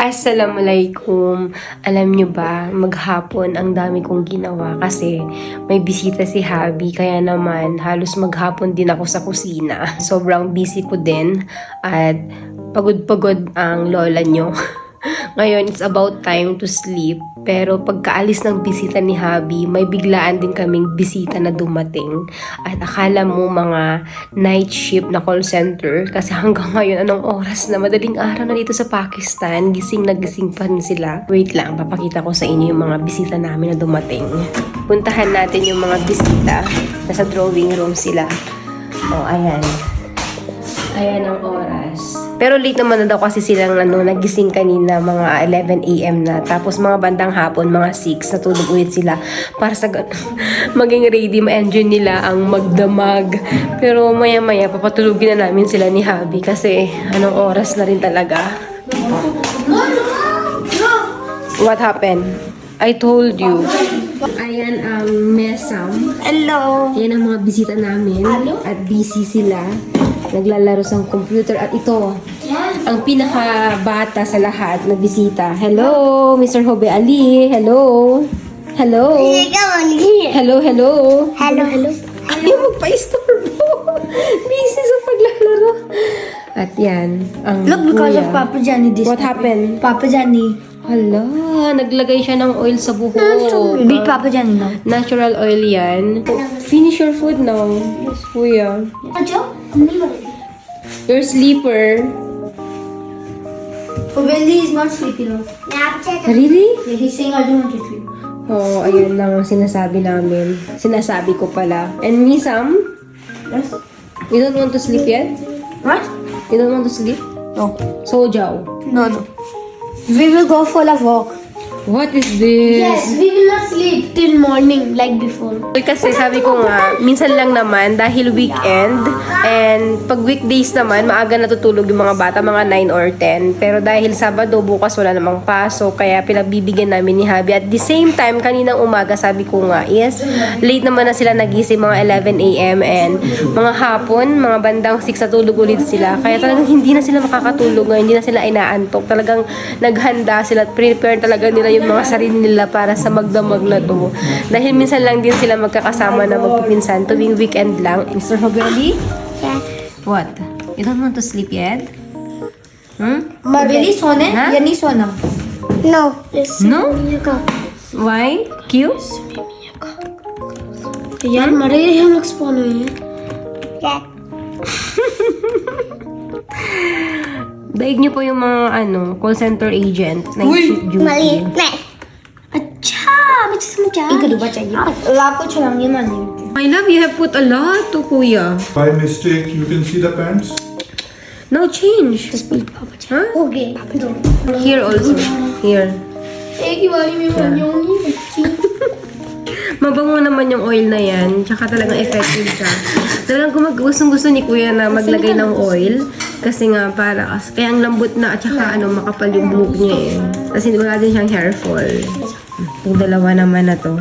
Assalamualaikum. Alam nyo ba, maghapon ang dami kong ginawa kasi may bisita si Habi kaya naman halos maghapon din ako sa kusina. Sobrang busy ko din at pagod-pagod ang lola nyo. Ngayon, it's about time to sleep. Pero pagkaalis ng bisita ni Habi, may biglaan din kaming bisita na dumating. At akala mo mga night shift na call center. Kasi hanggang ngayon, anong oras na? Madaling araw na dito sa Pakistan. Gising na gising pa rin sila. Wait lang, papakita ko sa inyo yung mga bisita namin na dumating. Puntahan natin yung mga bisita. Nasa drawing room sila. Oh, ayan. Ayan ang oras. Pero late naman na daw kasi silang ano, nagising kanina mga 11 a.m. na. Tapos mga bandang hapon, mga 6, natulog ulit sila para sa maging ready ma-engine nila ang magdamag. Pero maya-maya, papatulugin na namin sila ni Habi kasi anong oras na rin talaga. What happened? I told you. Ayan ang mesam. Hello. Yan ang mga bisita namin. At busy sila. Naglalaro sa computer. At ito, ang pinaka-bata sa lahat na bisita. Hello, Mr. Hobe Ali. Hello. Hello. Hello, hello. Hello, hello. Ayaw magpa-istorbo. busy sa paglalaro. At yan, ang Look, because kuya. of Papa Johnny this. What happened? Papa Johnny. Hala, naglagay siya ng oil sa buhok. Beat Papa Johnny now. Natural oil yan. Finish your food now. Yes, kuya. Your sleeper. Obeli is not sleepy now. Really? He's saying I don't want to sleep. Oo, oh, ayun lang ang sinasabi namin. Sinasabi ko pala. And me, Sam? Yes. You don't want to sleep yet? What? You don't want to sleep? No. Sojaw. No, no. We will go for a walk. What is this? we will not sleep till morning like before. Kasi sabi ko nga, minsan lang naman dahil weekend and pag weekdays naman, maaga natutulog yung mga bata, mga 9 or 10. Pero dahil Sabado, bukas wala namang pasok, kaya pinagbibigyan namin ni Habi. At the same time, kaninang umaga, sabi ko nga, yes, late naman na sila nagising, mga 11 a.m. and mga hapon, mga bandang 6 natulog ulit sila. Kaya talagang hindi na sila makakatulog ngayon, hindi na sila inaantok. Talagang naghanda sila at prepare talaga nila yung mga sarili nila para sa magdamag na to. Dahil minsan lang din sila magkakasama na magpipinsan tuwing weekend lang. Mr. Hoberly? Yeah. What? You don't want to sleep yet? Hmm? Obeli सोने हाँ? या नहीं सोना? No. Yes. No? Why? Cute? यार मरे हम लोग स्पॉन हुए हैं Daig niyo po yung mga ano, call center agent na shift duty. Mali. Ne. Eh. Acha! May tsas mo dyan. Ikaw diba dyan? Wala ko siya lang yun, ano. My love, you have put a lot to kuya. By mistake, you can see the pants. Now change. Tapos pili pa pa. Huh? Okay. Here also. Here. Thank you, Mami. May manyong yun. Mabango naman yung oil na yan. Tsaka talagang effective siya. Talagang gumag gustong gusto ni kuya na maglagay ng oil. Kasi nga para, kaya ang lambot na at saka ano, makapal yung buhok niya eh. Kasi wala din siyang hair fall. Itong dalawa naman na to.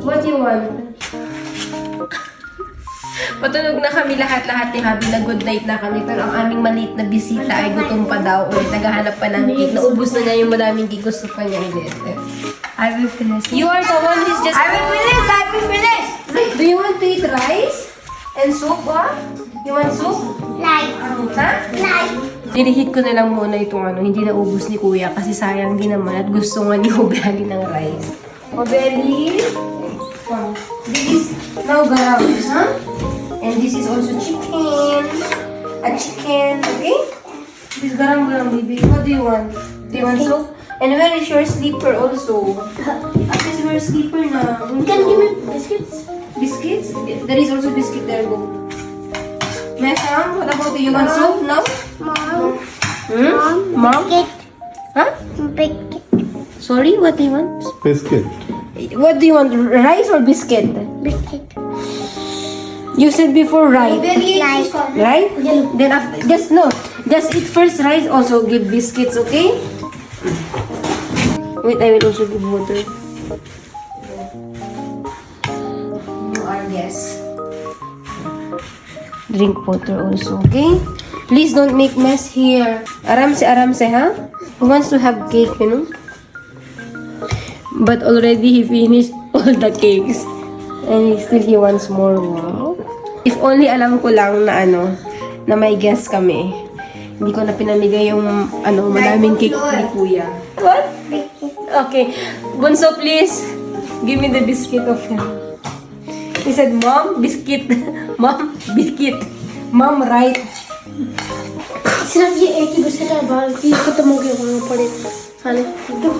What do you want? Patulog na kami lahat-lahat ni Habi na good night na kami. Pero ang aming maliit na bisita ay gutom pa daw. Ulit naghahanap pa ng cake. Naubos na niya yung madaming cake. Gusto pa niya ulit. I will finish You are the one who's just... I will finish I will finish Do you want to eat rice? And soup, ah? You want soup? like Ha? like Dinihit ko na lang muna itong ano, hindi na ubus ni Kuya kasi sayang din naman at gusto nga ni Obeli ng rice. Obeli? Oh, this is now garams, huh? And this is also chicken. A chicken, okay? This garam garam, baby. What do you want? Do you want soup? And where is your sleeper also? At least where sleeper na? can give me biscuits Biscuits? There is also biscuit there, go. Meham, what about you? You want soup now? mom Hmm? Mom? Huh? biscuit Sorry, what do you want? Biscuit. What do you want? Rice or biscuit? biscuit You said before rice. Rice. Right? Then after, just no. Just eat first rice, also give biscuits, okay? Wait, I will also give water. You are yes. Drink water also, okay? Please don't make mess here. Aramse, aramse, ha? Who wants to have cake, you know? But already he finished all the cakes. And he still he wants more. Wow. If only alam ko lang na ano, na may guest kami. Hindi ko na pinamigay yung ano, maraming cake ni kuya. What? Okay. Bunso, please. Give me the biscuit of him. He said, Mom, biscuit. Mom, biscuit. Mom, right. सिर्फ ये एक ही बिस्किट है बाकी खत्म हो गया वहाँ पड़े साले तो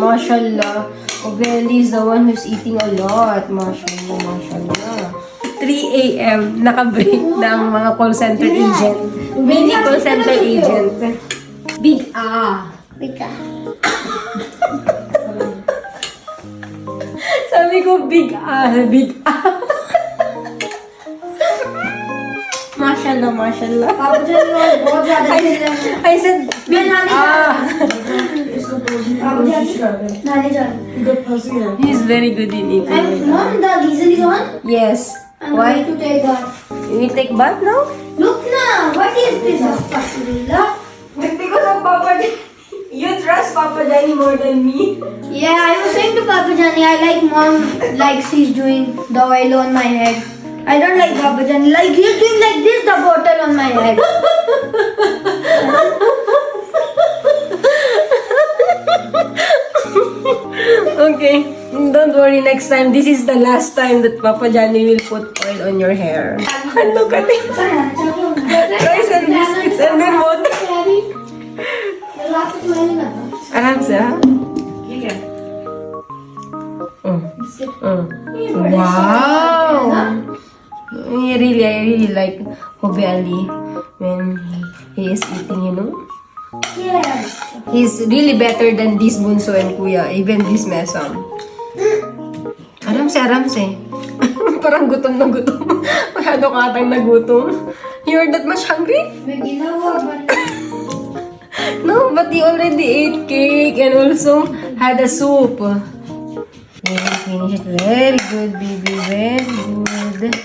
Mashallah. Obeli is the one who's eating a lot. Mashallah, mashallah. 3 a.m. nakabreak ng mga call center agent. Mini call center agent. Big A. Big A. Sabi ko, big A. Big A. Mashallah, mashallah. I, I said, big A. He's very good in English. And mom, the reason is on? Yes. I'm Why? going to take that. We take bath now? Look now, what is this? Astaghfirullah. Because of Papa You trust Papa Johnny more than me. Yeah, I was saying to Papa Jani, I like mom likes she's doing the oil on my head. I don't like Papa Jani. Like he's doing like this, the bottle worry next time. This is the last time that Papa Johnny will put oil on your hair. Look at it. Rice and biscuits and then water. Aram sa? Oh. Mm. Oh. Mm. Wow! I really, I really like Hobe Ali when he, he is eating, you know? Yes. He's really better than this Bunso and Kuya, even this Mesam. Alam si eh. Parang gutom na gutom. Masyado ka atang nagutom. You're not much hungry? May ginawa no, but you already ate cake and also had a soup. Very finish. Very good, baby. Very good.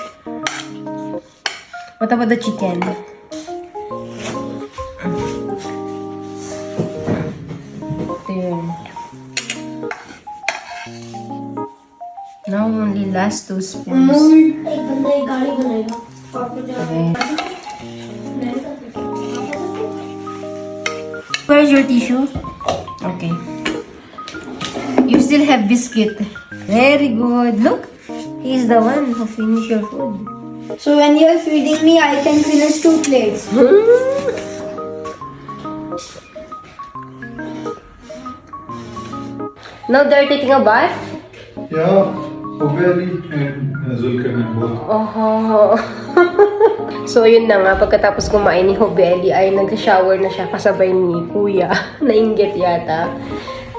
What about the chicken? Ito. Now only last two spoons. Where's your tissue? Okay. You still have biscuit. Very good. Look, he's the one who finished your food. So when you're feeding me, I can finish two plates. now they're taking a bath? Yeah. Obeli and uh, Zulkarnain both. Oh. so yun na nga, pagkatapos kumain ni Hobeli ay nag-shower na siya kasabay ni Kuya. Nainggit yata.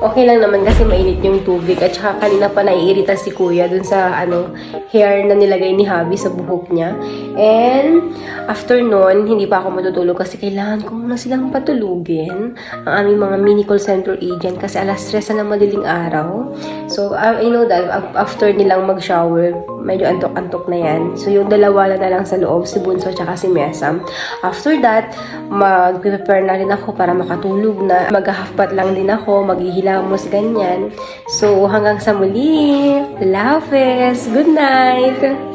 Okay lang naman kasi mainit yung tubig at saka kanina pa naiirita si Kuya dun sa ano, hair na nilagay ni Habi sa buhok niya. And after nun, hindi pa ako matutulog kasi kailangan ko muna silang patulugin ang aming mga mini call center agent kasi alas 3 na ng madaling araw. So, I know that af- after nilang mag-shower, medyo antok-antok na yan. So, yung dalawa na lang sa loob, si Bunso at si Mesam. After that, mag-prepare na rin ako para makatulog na. Mag-half-pat lang din ako, maghihilamos, ganyan. So, hanggang sa muli. Lafes! Good night!